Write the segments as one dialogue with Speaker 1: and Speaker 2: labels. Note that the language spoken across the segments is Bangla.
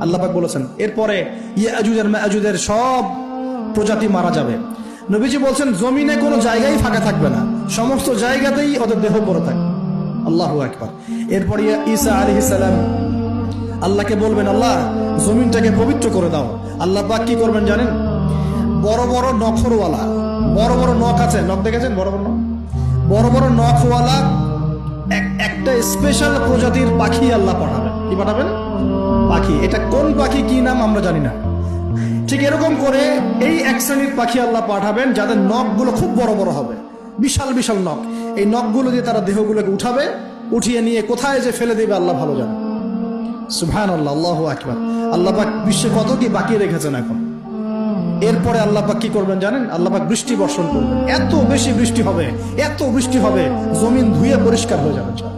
Speaker 1: আল্লাহ পাক বলেছেন, এরপরে ইয়াজুজ আর সব প্রজাতি মারা যাবে। নবীজি বলছেন, জমিনে কোনো জায়গায় ফাঁকা থাকবে না। সমস্ত জায়গাতেই ওদের দেহ পড়ে থাকবে আল্লাহু আকবার। এরপর ইয়া- আলাইহিস সালাম, আল্লাহকে বলবেন, আল্লাহ, জমিনটাকে পবিত্র করে দাও। আল্লাহ পাক কি করবেন জানেন? বড় বড় নখরওয়ালা, বড় বড় নখ আছে, নখ দেখেছেন? বড় বড় নখ? বড় বড় নখওয়ালা একটা স্পেশাল প্রজাতির পাখি আল্লাহ পাঠাবেন। কি পাঠাবেন? পাখি। এটা কোন পাখি, কি নাম আমরা জানি না। ঠিক এরকম করে এই এক শ্রেণির পাখি আল্লাহ পাঠাবেন, যাদের নখগুলো খুব বড় বড় হবে। বিশাল বিশাল নখ। এই নখগুলো দিয়ে তারা দেহগুলোকে উঠাবে, উঠিয়ে নিয়ে কোথায় যে ফেলে দেবে, আল্লাহ ভালো জানে। সুবহান আল্লাহ আল্লাহ আকবার। আল্লাহ পাক বিশ্বে কত কি বাকি রেখেছেন এখন। এরপরে আল্লাহ পাক কি করবেন জানেন? আল্লাহ পাক বৃষ্টি বর্ষণ করবেন। এত বেশি বৃষ্টি হবে, এত বৃষ্টি হবে, জমিন ধুয়ে পরিষ্কার হয়ে যাবে।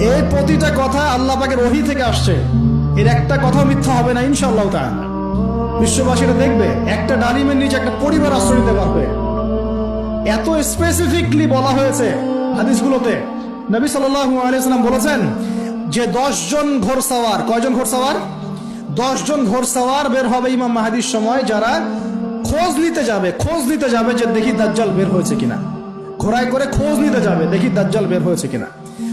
Speaker 1: এই প্রতিটা কথা আল্লাহ পাকের ওহি থেকে আসছে। এর একটা কথা মিথ্যা হবে না ইনশাল্লাহ তা বিশ্ববাসীরা দেখবে, একটা ডালিমের নিচে একটা পরিবার আশ্রয় নিতে পারবে। এত স্পেসিফিকলি বলা হয়েছে হাদিসগুলোতে। নবী সাল্লাল্লাহু আলাইহি সাল্লাম বলেছেন, যে দশ জন ঘোড়সাওয়ার কয়জন ঘোড়সাওয়ার দশ জন ঘোড়সাওয়ার বের হবে ইমাম মাহাদির সময় যারা খোঁজ নিতে যাবে, খোঁজ নিতে যাবে যে দেখি দাজ্জাল বের হয়েছে কিনা। ঘোড়ায় করে খোঁজ নিতে যাবে, দেখি দাজ্জাল বের হয়েছে কিনা।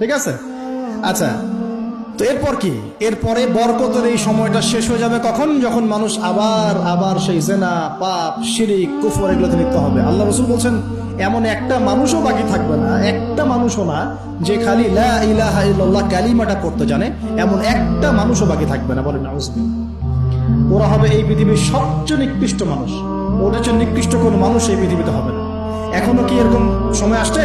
Speaker 1: ঠিক আছে? আচ্ছা তো এরপর কি? এরপরে বরকতের এই সময়টা শেষ হয়ে যাবে কখন? যখন মানুষ আবার আবার সেই জেনা, পাপ, শিরিক, কুফর এগুলোতে লিপ্ত হবে। আল্লাহ রসুল বলছেন, এমন একটা মানুষও বাকি থাকবে না, একটা মানুষও না যে খালি লা ইলাহা ইল্লাল্লাহ কালিমাটা পড়তে জানে, এমন একটা মানুষও বাকি থাকবে না। বলেন ওরা হবে এই পৃথিবীর সবচেয়ে নিকৃষ্ট মানুষ। ওদের চেয়ে নিকৃষ্ট কোনো মানুষ এই পৃথিবীতে হবে না। এখনও কি এরকম সময় আসছে?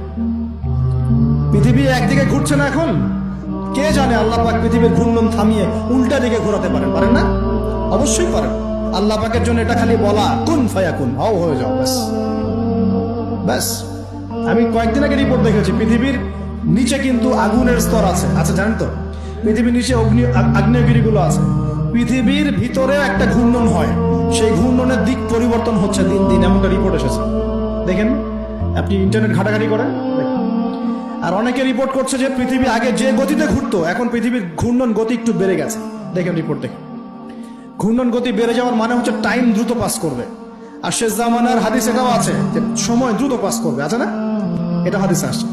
Speaker 1: পৃথিবী একদিকে ঘুরছে না এখন? কে জানে আল্লাহ পাক পৃথিবীর ঘূর্ণন থামিয়ে উল্টা দিকে ঘোরাতে পারেন পারেন না? অবশ্যই পারেন। আল্লাহ পাকের জন্য এটা খালি বলা, কুন ফায়া কোন হও হয়ে যাও, ব্যাস। ব্যাস। আমি কয়েকদিন আগে রিপোর্ট দেখেছি, পৃথিবীর নিচে কিন্তু আগুনের স্তর আছে। আচ্ছা জানেন তো, পৃথিবীর নিচে অগ্নি আগ্নেয়গিরিগুলো আছে। পৃথিবীর ভিতরে একটা ঘূর্ণন হয়, সেই ঘূর্ণনের দিক পরিবর্তন হচ্ছে দিন দিন, এমনটা রিপোর্ট এসেছে। দেখেন, আপনি ইন্টারনেট ঘাটাঘাটি করেন। আর অনেকে রিপোর্ট করছে যে পৃথিবী আগে যে গতিতে ঘুরতো, এখন পৃথিবীর ঘূর্ণন গতি একটু বেড়ে গেছে। দেখেন রিপোর্ট দেখেন ঘূর্ণন গতি বেড়ে যাওয়ার মানে হচ্ছে টাইম দ্রুত পাস করবে। আর শেষ জামানার হাদিস এটাও আছে যে সময় দ্রুত পাস করবে, আছে না? এটা হাদিস আসছে।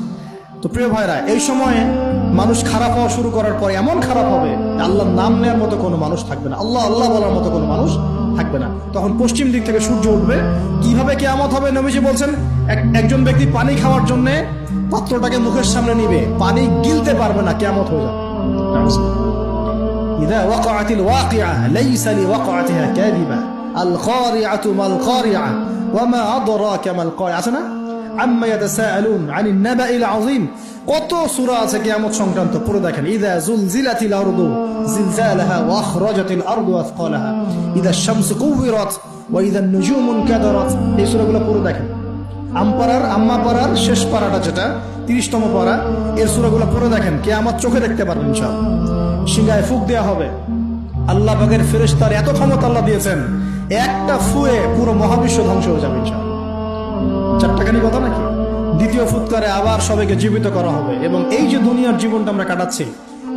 Speaker 1: তো প্রিয় ভাইরা, এই সময়ে মানুষ খারাপ হওয়া শুরু করার পর এমন খারাপ হবে যে আল্লাহর নাম নেওয়ার মতো কোনো মানুষ থাকবে না। আল্লাহ আল্লাহ বলার মতো কোনো মানুষ থাকবে না। তখন পশ্চিম দিক থেকে সূর্য উঠবে। কীভাবে কেয়ামত হবে নবীজি বলছেন, এক- একজন ব্যক্তি পানি খাওয়ার জন্য পাত্রটাকে মুখের সামনে নিবে পানি গিলতে পারবে না কেয়ামত হয়ে যাবে إذا وقعت الواقعة ليس لوقعتها كاذبة القارعة ما القارعة وما أدراك ما القارعة আছে না عما يتساءلون عن النبأ العظيم কত সূরা আছে কিয়ামত সংক্রান্ত পুরো দেখেন ইদা জুলজিলাতিল আরদু জিলজালাহা ওয়া আখরাজাতিল আরদু আথকালাহা ইদা শামসু কুবিরাত ওয়া ইদা নুজুমু কাদারাত এই সূরাগুলো পুরো দেখেন আমপাড়ার আম্মা পাড়ার শেষ পাড়াটা যেটা, তিরিশতম পাড়া, এর সূরাগুলো পুরো দেখেন কে আমার চোখে দেখতে পারবেন ইনশাআল্লাহ। সিংহায় ফুক দেওয়া হবে। আল্লাহ বাগের ফেরেশতার এত ক্ষমতা আল্লাহ দিয়েছেন, একটা ফুয়ে পুরো মহাবিশ্ব ধ্বংস হয়ে যাবে চারটাখানি কথা নাকি? দ্বিতীয় ফুৎকারে আবার সবাইকে জীবিত করা হবে। এবং এই যে দুনিয়ার জীবনটা আমরা কাটাচ্ছি,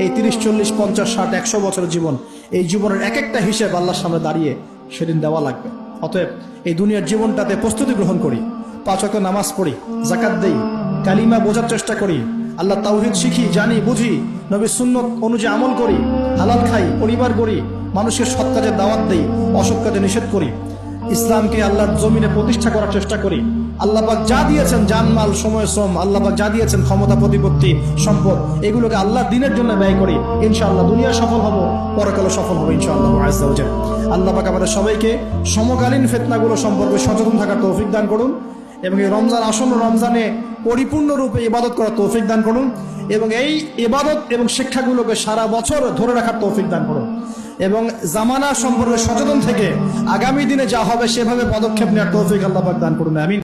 Speaker 1: এই তিরিশ, চল্লিশ, পঞ্চাশ, ষাট, একশো বছরের জীবন, এই জীবনের এক একটা হিসেব আল্লাহর সামনে দাঁড়িয়ে সেদিন দেওয়া লাগবে। অতএব এই দুনিয়ার জীবনটাতে প্রস্তুতি গ্রহণ করি। পাঁচ নামাজ পড়ি জাকাত দেই, কালিমা বোঝার চেষ্টা করি, আল্লাহ তাওহিদ শিখি, জানি, বুঝি নবীর সুন্নত অনুযায়ী আমল করি, হালাল খাই, পরিবার করি মানুষের সৎ কাজে দাওয়াত দেই, অসৎ কাজে নিষেধ করি, ইসলামকে আল্লাহর জমিনে প্রতিষ্ঠা করার চেষ্টা করি, আল্লাহ পাক যা দিয়েছেন, জানমাল, সময়, শ্রম, আল্লাহ পাক যা দিয়েছেন, ক্ষমতা, প্রতিপত্তি, সম্পদ, এগুলোকে আল্লাহর দিনের জন্য ব্যয় করি, ইনশাআল্লাহ দুনিয়া সফল হব পরকালে সফল হব, ইনশাআল্লাহ। আল্লাহ পাক আমাদের সবাইকে সমকালীন ফেতনাগুলো সম্পর্কে সচেতন থাকার তৌফিক দান করুন এবং এই রমজান আসন্ন রমজানে পরিপূর্ণরূপে ইবাদত করার তৌফিক দান করুন এবং এই ইবাদত এবং শিক্ষাগুলোকে সারা বছর ধরে রাখার তৌফিক দান করুন। এবং জামানা সম্পর্কে সচেতন থেকে আগামী দিনে যা হবে সেভাবে পদক্ষেপ নেওয়ার তৌফিক আল্লাহ দান করুন, আমিন।